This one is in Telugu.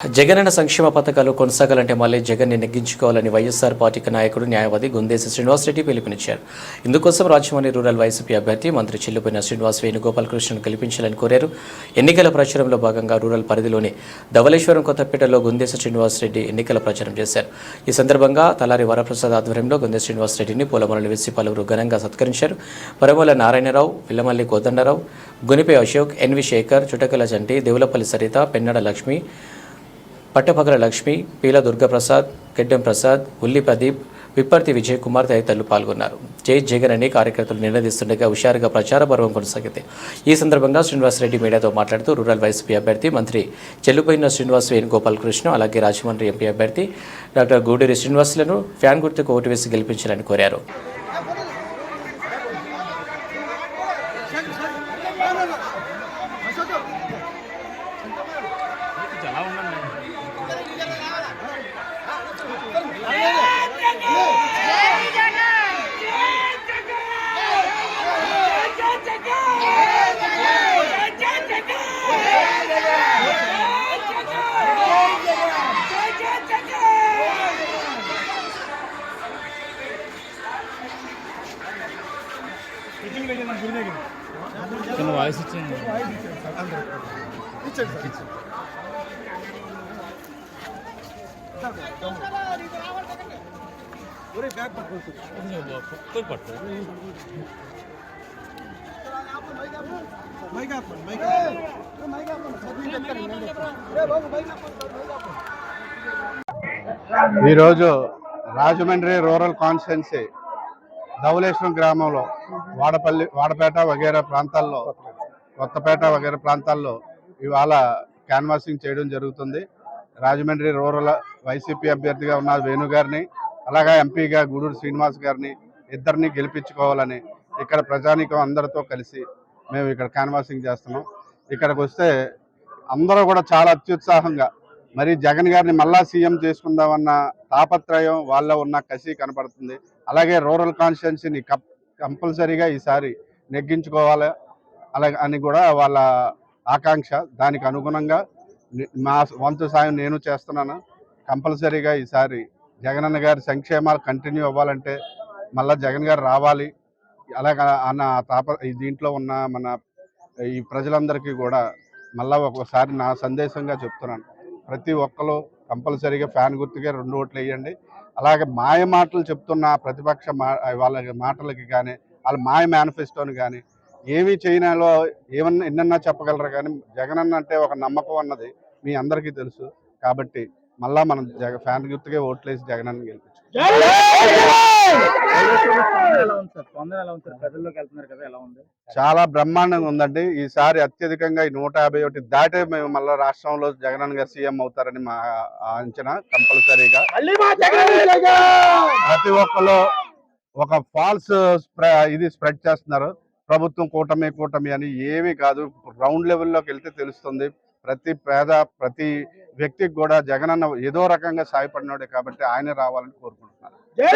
జగనన్న సంక్షేమ పథకాలు కొనసాగాలంటే మళ్ళీ జగన్ని నెగ్గించుకోవాలని వైఎస్ఆర్ పార్టీకి నాయకుడు న్యాయవాది గుందేసి శ్రీనివాసరెడ్డి పిలుపునిచ్చారు. ఇందుకోసం రాజమండ్రి రూరల్ వైసీపీ అభ్యర్థి మంత్రి చెల్లిపోయిన శ్రీనివాస్ వేణుగోపాలకృష్ణను గెలిపించాలని కోరారు. ఎన్నికల ప్రచారంలో భాగంగా రూరల్ పరిధిలోని ధవలేశ్వరం కొత్తపేటలో గుందేసి శ్రీనివాసరెడ్డి ఎన్నికల ప్రచారం చేశారు. ఈ సందర్భంగా తలారి వరప్రసాద్ ఆధ్వర్యంలో గుందేసి శ్రీనివాసరెడ్డిని పూలమరలు వేసి పలువురు ఘనంగా సత్కరించారు. పరమూల నారాయణరావు పిల్లమల్లి కోదండరావు గునిపే అశోక్ ఎన్వి శేఖర్ చుటకల జంటి దేవులపల్లి సరిత పెన్నడ లక్ష్మి పట్టపగల లక్ష్మి పీల దుర్గప్రసాద్ గెడ్డెం ప్రసాద్ ఉల్లి ప్రదీప్ విప్పర్తి విజయ్ కుమార్ తదితరులు పాల్గొన్నారు. జై జగన్ అని కార్యకర్తలు నినదిస్తుండగా హుషారుగా ప్రచార పర్వం కొనసాగింది. ఈ సందర్భంగా శ్రీనివాసరెడ్డి మీడియాతో మాట్లాడుతూ రూరల్ వైసీపీ అభ్యర్థి మంత్రి చెల్లుపోయిన శ్రీనివాస్ వేణుగోపాల్ కృష్ణ అలాగే రాజమండ్రి ఎంపీ అభ్యర్థి డాక్టర్ గూడూరి శ్రీనివాసులను ఫ్యాన్ గుర్తుకు ఓటు వేసి గెలిపించాలని కోరారు. ఎలా ఉండండి 이쪽에 대한 불내기 చిన్న వాయిస్ ఇచ్చింది పట్టు ఈరోజు రాజమండ్రి రూరల్ కాన్స్టిట్యున్సీ ధవలేశ్వరం గ్రామంలో వాడపల్లి వాడపేట వగేరా ప్రాంతాల్లో కొత్తపేట వగేరా ప్రాంతాల్లో ఇవాళ క్యాన్వాసింగ్ చేయడం జరుగుతుంది. రాజమండ్రి రూరల్ వైసీపీ అభ్యర్థిగా ఉన్న వేణు గారిని అలాగే ఎంపీగా గూడూరు శ్రీనివాస్ గారిని ఇద్దరిని గెలిపించుకోవాలని ఇక్కడ ప్రజానీకం అందరితో కలిసి మేము ఇక్కడ క్యాన్వాసింగ్ చేస్తున్నాం. ఇక్కడికి వస్తే అందరూ కూడా చాలా అత్యుత్సాహంగా మరి జగన్ గారిని మళ్ళా సీఎం చేసుకుందామన్న తాపత్రయం వాళ్ళ ఉన్న కసి కనపడుతుంది. అలాగే రూరల్ కాన్స్టిట్యున్సీని కప్ కంపల్సరీగా ఈసారి నెగ్గించుకోవాలి అలాగే అని కూడా వాళ్ళ ఆకాంక్ష. దానికి అనుగుణంగా మా వంతు సాయం నేను చేస్తున్నాను. కంపల్సరీగా ఈసారి జగనన్న గారి సంక్షేమాలు కంటిన్యూ అవ్వాలంటే మళ్ళా జగన్ గారు రావాలి. అలాగే అన్న తాప దీంట్లో ఉన్న మన ఈ ప్రజలందరికీ కూడా మళ్ళీ ఒకసారి నా సందేశంగా చెప్తున్నాను. ప్రతి ఒక్కరు కంపల్సరీగా ఫ్యాన్ గుర్తుగా రెండు ఓట్లు వేయండి. అలాగే మాయ మాటలు చెప్తున్న ప్రతిపక్ష మా వాళ్ళ మాటలకి కానీ వాళ్ళ మాయ మేనిఫెస్టోని కానీ ఏమి చేయనాలో ఏమన్నా ఎన్నన్నా చెప్పగలరు కానీ జగనన్న అంటే ఒక నమ్మకం అన్నది మీ అందరికీ తెలుసు. కాబట్టి మళ్ళా మనం జగ ఫ్యాన్ గుర్తుగా ఓట్లేసి జగన్ గెలిపించు చాలా బ్రహ్మాండంగా ఉందండి. ఈసారి అత్యధికంగా ఈ నూట యాభై ఒకటి దాటే మేము మళ్ళీ రాష్ట్రంలో జగనన్న గారు సీఎం అవుతారని మా అంచనా కంపల్సరీగా. ప్రతి ఒక్కరు ఒక ఫాల్స్ ఇది స్ప్రెడ్ చేస్తున్నారు. ప్రభుత్వం కూటమి కూటమి అని ఏమీ కాదు. గ్రౌండ్ లెవెల్లోకి వెళ్తే తెలుస్తుంది. ప్రతి పేద ప్రతి వ్యక్తికి కూడా జగనన్న ఏదో రకంగా సాయపడినాడే కాబట్టి ఆయన రావాలని జై